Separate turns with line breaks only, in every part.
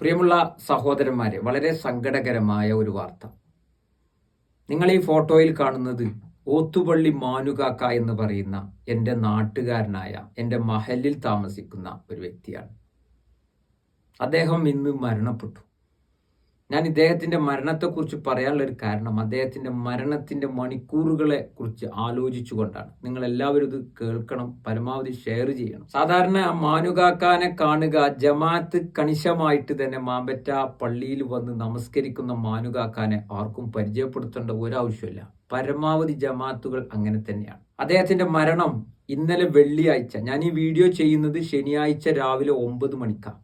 പ്രിയമുള്ള സഹോദരന്മാരെ വളരെ സങ്കടകരമായ ഒരു വാർത്ത. നിങ്ങൾ ഈ ഫോട്ടോയിൽ കാണുന്നത് ഓത്തുപള്ളി മാനുകാക്ക എന്ന് പറയുന്ന എന്റെ നാട്ടുകാരനായ എന്റെ മഹലിൽ താമസിക്കുന്ന ഒരു വ്യക്തിയാണ്. അദ്ദേഹം ഇന്ന് മരണപ്പെട്ടു. ഞാൻ ഇദ്ദേഹത്തിന്റെ മരണത്തെക്കുറിച്ച് പറയാനുള്ള ഒരു കാരണം അദ്ദേഹത്തിന്റെ മരണത്തിന്റെ മണിക്കൂറുകളെ കുറിച്ച് ആലോചിച്ചുകൊണ്ടാണ്. നിങ്ങൾ എല്ലാവരും ഇത് കേൾക്കണം പരമാവധി ഷെയർ ചെയ്യണം. സാധാരണ മാനുകാക്കാനെ കാണുക ജമാഅത്ത് കണിശമായിട്ട് തന്നെ മാമ്പറ്റ പള്ളിയിൽ വന്ന് നമസ്കരിക്കുന്ന മാനുകാക്കാനെ ആർക്കും പരിചയപ്പെടുത്തേണ്ട ഒരാവശ്യമില്ല. പരമാവധി ജമാഅത്തുകൾ അങ്ങനെ തന്നെയാണ്. അദ്ദേഹത്തിന്റെ മരണം ഇന്നലെ വെള്ളിയാഴ്ച. ഞാൻ ഈ വീഡിയോ ചെയ്യുന്നത് ശനിയാഴ്ച രാവിലെ ഒമ്പത് മണിക്കാണ്.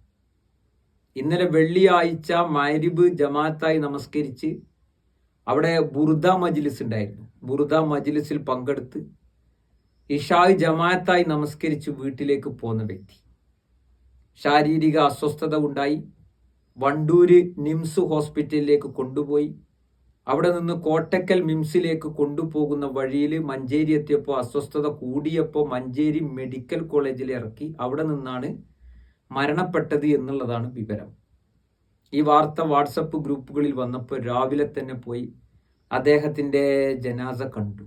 ഇന്നലെ വെള്ളിയാഴ്ച മരിബ് ജമാഅത്തായി നമസ്കരിച്ച് അവിടെ ബുർദ മജ്ലിസ് ഉണ്ടായിരുന്നു. ബുർദ മജ്ലിസിൽ പങ്കെടുത്ത് ഇഷായ് ജമാഅത്തായി നമസ്കരിച്ച് വീട്ടിലേക്ക് പോന്ന വ്യക്തി. ശാരീരിക അസ്വസ്ഥത ഉണ്ടായി. വണ്ടൂര് നിംസ് ഹോസ്പിറ്റലിലേക്ക് കൊണ്ടുപോയി. അവിടെ നിന്ന് കോട്ടക്കൽ മിംസിലേക്ക് കൊണ്ടുപോകുന്ന വഴിയിൽ മഞ്ചേരി എത്തിയപ്പോൾ അസ്വസ്ഥത കൂടിയപ്പോൾ മഞ്ചേരി മെഡിക്കൽ കോളേജിൽ ഇറക്കി. അവിടെ നിന്നാണ് മരണപ്പെട്ടത് എന്നുള്ളതാണ് വിവരം. ഈ വാർത്ത വാട്സപ്പ് ഗ്രൂപ്പുകളിൽ വന്നപ്പോൾ രാവിലെ തന്നെ പോയി അദ്ദേഹത്തിന്റെ ജനാസ കണ്ടു.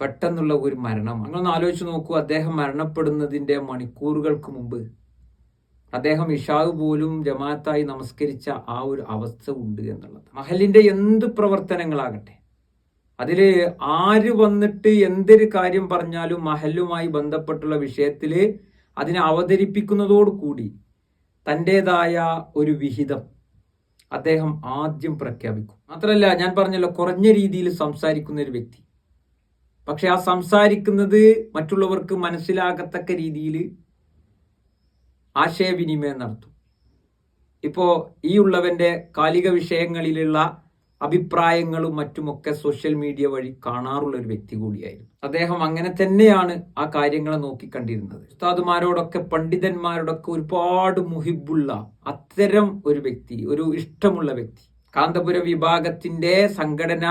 പെട്ടെന്നുള്ള ഒരു മരണം. അങ്ങനെ ആലോചിച്ച് നോക്കൂ അദ്ദേഹം മരണപ്പെടുന്നതിന്റെ മണിക്കൂറുകൾക്ക് മുമ്പ് അദ്ദേഹം ഇഷാവ് പോലും ജമാഅത്തായി നമസ്കരിച്ച ആ ഒരു അവസ്ഥ ഉണ്ട് എന്നുള്ളത്. മഹലിന്റെ എന്ത് പ്രവർത്തനങ്ങളാകട്ടെ അതിൽ ആര് വന്നിട്ട് എന്തൊരു കാര്യം പറഞ്ഞാലും മഹലുമായി ബന്ധപ്പെട്ടുള്ള വിഷയത്തിൽ അതിനെ അവതരിപ്പിക്കുന്നതോടുകൂടി തന്റെതായ ഒരു വിഹിതം അദ്ദേഹം ആദ്യം പ്രഖ്യാപിക്കും. മാത്രമല്ല ഞാൻ പറഞ്ഞല്ലോ കുറഞ്ഞ രീതിയിൽ സംസാരിക്കുന്ന ഒരു വ്യക്തി. പക്ഷെ ആ സംസാരിക്കുന്നത് മറ്റുള്ളവർക്ക് മനസ്സിലാകത്തക്ക രീതിയിൽ ആശയവിനിമയം നടത്തും. ഇപ്പോ ഈ ഉള്ളവന്റെ കാലിക വിഷയങ്ങളിലുള്ള അഭിപ്രായങ്ങളും മറ്റുമൊക്കെ സോഷ്യൽ മീഡിയ വഴി കാണാറുള്ള ഒരു വ്യക്തി കൂടിയായിരുന്നു. അദ്ദേഹം അങ്ങനെ തന്നെയാണ് ആ കാര്യങ്ങളെ നോക്കിക്കണ്ടിരുന്നത്. ഉസ്താദുമാരോടൊക്കെ പണ്ഡിതന്മാരോടൊക്കെ ഒരുപാട് മുഹിബുള്ള അത്തരം ഒരു വ്യക്തി ഒരു ഇഷ്ടമുള്ള വ്യക്തി. കാന്തപുര വിഭാഗത്തിന്റെ സംഘടന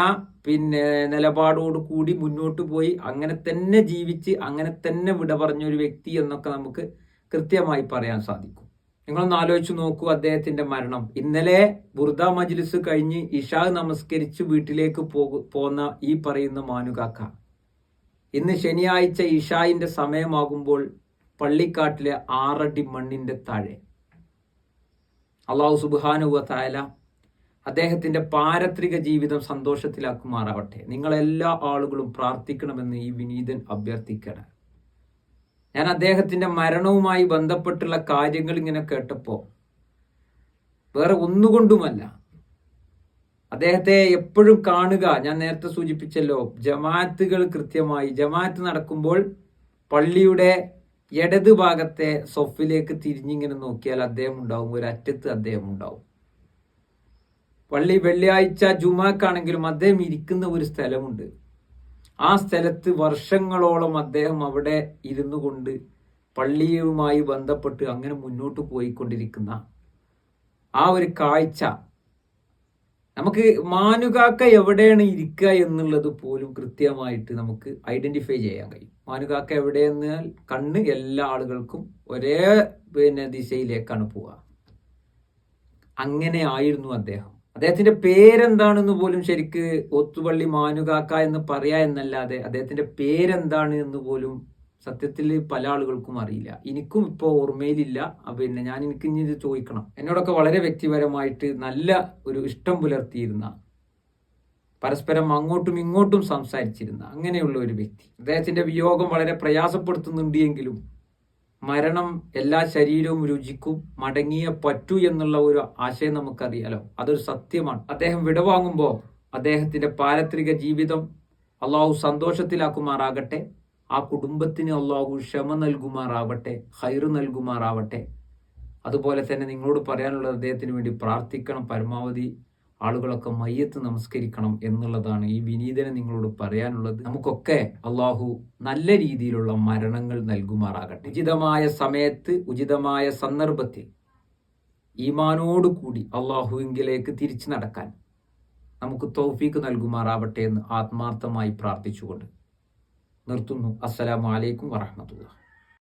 പിന്നെ നിലപാടോട് കൂടി മുന്നോട്ട് പോയി അങ്ങനെ തന്നെ ജീവിച്ച് അങ്ങനെ തന്നെ വിട പറഞ്ഞ ഒരു വ്യക്തി എന്നൊക്കെ നമുക്ക് കൃത്യമായി പറയാൻ സാധിക്കും. നിങ്ങളൊന്ന് ആലോചിച്ചു നോക്കൂ അദ്ദേഹത്തിന്റെ മരണം. ഇന്നലെ ബുർദ മജ്ലിസ് കഴിഞ്ഞ് ഇഷാ നമസ്കരിച്ച് വീട്ടിലേക്ക് പോകുന്ന ഈ പറയുന്ന മാനുകാക്ക ഇന്ന് ശനിയാഴ്ച ഇഷായിന്റെ സമയമാകുമ്പോൾ പള്ളിക്കാട്ടിലെ ആറടി മണ്ണിന്റെ താഴെ. അള്ളാഹു സുബാനുവ തായാല അദ്ദേഹത്തിന്റെ പാരത്രിക ജീവിതം സന്തോഷത്തിലാക്കുമാറാവട്ടെ. നിങ്ങളെല്ലാ ആളുകളും പ്രാർത്ഥിക്കണമെന്ന് ഈ വിനീതൻ അഭ്യർത്ഥിക്കണം ഞാൻ അദ്ദേഹത്തിന്റെ മരണവുമായി ബന്ധപ്പെട്ടുള്ള കാര്യങ്ങൾ ഇങ്ങനെ കേട്ടപ്പോൾ വേറെ ഒന്നുകൊണ്ടുമല്ല. അദ്ദേഹത്തെ എപ്പോഴും കാണുക ഞാൻ നേരത്തെ സൂചിപ്പിച്ചല്ലോ ജമാത്തുകൾ കൃത്യമായി ജമാഅത്ത് നടക്കുമ്പോൾ പള്ളിയുടെ ഇടത് ഭാഗത്തെ സൊഫിലേക്ക് തിരിഞ്ഞിങ്ങനെ നോക്കിയാൽ അദ്ദേഹം ഉണ്ടാവും ഒരു അറ്റത്ത് അദ്ദേഹം ഉണ്ടാവും. പള്ളി വെള്ളിയാഴ്ച ജുമാക്കാണെങ്കിലും അദ്ദേഹം ഇരിക്കുന്ന ഒരു സ്ഥലമുണ്ട്. ആ സ്ഥലത്ത് വർഷങ്ങളോളം അദ്ദേഹം അവിടെ ഇരുന്നു കൊണ്ട് പള്ളിയുമായി ബന്ധപ്പെട്ട് അങ്ങനെ മുന്നോട്ട് പോയിക്കൊണ്ടിരിക്കുന്ന ആ ഒരു കാഴ്ച. നമുക്ക് മാനുകാക്ക എവിടെയാണ് ഇരിക്കുക എന്നുള്ളത് പോലും കൃത്യമായിട്ട് നമുക്ക് ഐഡന്റിഫൈ ചെയ്യാൻ കഴിയും. മാനുകാക്ക എവിടെയെന്ന് കണ്ണ് എല്ലാ ആളുകൾക്കും ഒരേ പിന്നെ ദിശയിലേക്കാണ് പോവുക. അങ്ങനെ ആയിരുന്നു അദ്ദേഹം. അദ്ദേഹത്തിന്റെ പേരെന്താണെന്ന് പോലും ശരിക്ക് ഒത്തുപള്ളി മാനുകാക്ക എന്ന് പറയാ എന്നല്ലാതെ അദ്ദേഹത്തിന്റെ പേരെന്താണ് എന്ന് പോലും സത്യത്തിൽ പല ആളുകൾക്കും അറിയില്ല. എനിക്കും ഇപ്പോൾ ഓർമ്മയിലില്ല. പിന്നെ ഞാൻ എനിക്ക് ഇനി ഇത് ചോദിക്കണം. എന്നോടൊക്കെ വളരെ വ്യക്തിപരമായിട്ട് നല്ല ഒരു ഇഷ്ടം പുലർത്തിയിരുന്ന പരസ്പരം അങ്ങോട്ടും ഇങ്ങോട്ടും സംസാരിച്ചിരുന്ന അങ്ങനെയുള്ള ഒരു വ്യക്തി. അദ്ദേഹത്തിന്റെ വിയോഗം വളരെ പ്രയാസപ്പെടുത്തുന്നുണ്ട് എങ്കിലും മരണം എല്ലാ ശരീരവും രുചിക്കും മടങ്ങിയ പറ്റൂ എന്നുള്ള ഒരു ആശയം നമുക്കറിയാലോ. അതൊരു സത്യമാണ്. അദ്ദേഹം വിടവാങ്ങുമ്പോൾ അദ്ദേഹത്തിന്റെ പാരത്രിക ജീവിതം അള്ളാഹു സന്തോഷത്തിലാക്കുമാറാകട്ടെ ആ കുടുംബത്തിന് അള്ളാഹു ക്ഷമ നൽകുമാറാവട്ടെ ഹൈറ് നൽകുമാറാവട്ടെ. അതുപോലെ തന്നെ നിങ്ങളോട് പറയാനുള്ള അദ്ദേഹത്തിന് വേണ്ടി പ്രാർത്ഥിക്കണം. പരമാവധി ആളുകളൊക്കെ മയ്യത്ത് നമസ്കരിക്കണം എന്നുള്ളതാണ് ഈ വിനീതനെ നിങ്ങളോട് പറയാനുള്ളത്. നമുക്കൊക്കെ അള്ളാഹു നല്ല രീതിയിലുള്ള മരണങ്ങൾ നൽകുമാറാകട്ടെ. ഉചിതമായ സമയത്ത് ഉചിതമായ സന്ദർഭത്തിൽ ഈമാനോടുകൂടി അള്ളാഹുവിങ്കിലേക്ക് തിരിച്ചു നടക്കാൻ നമുക്ക് തൗഫീക്ക് നൽകുമാറാവട്ടെ എന്ന് ആത്മാർത്ഥമായി പ്രാർത്ഥിച്ചുകൊണ്ട് നിർത്തുന്നു. അസ്സലാമലൈക്കും വറഹമത്തുള്ള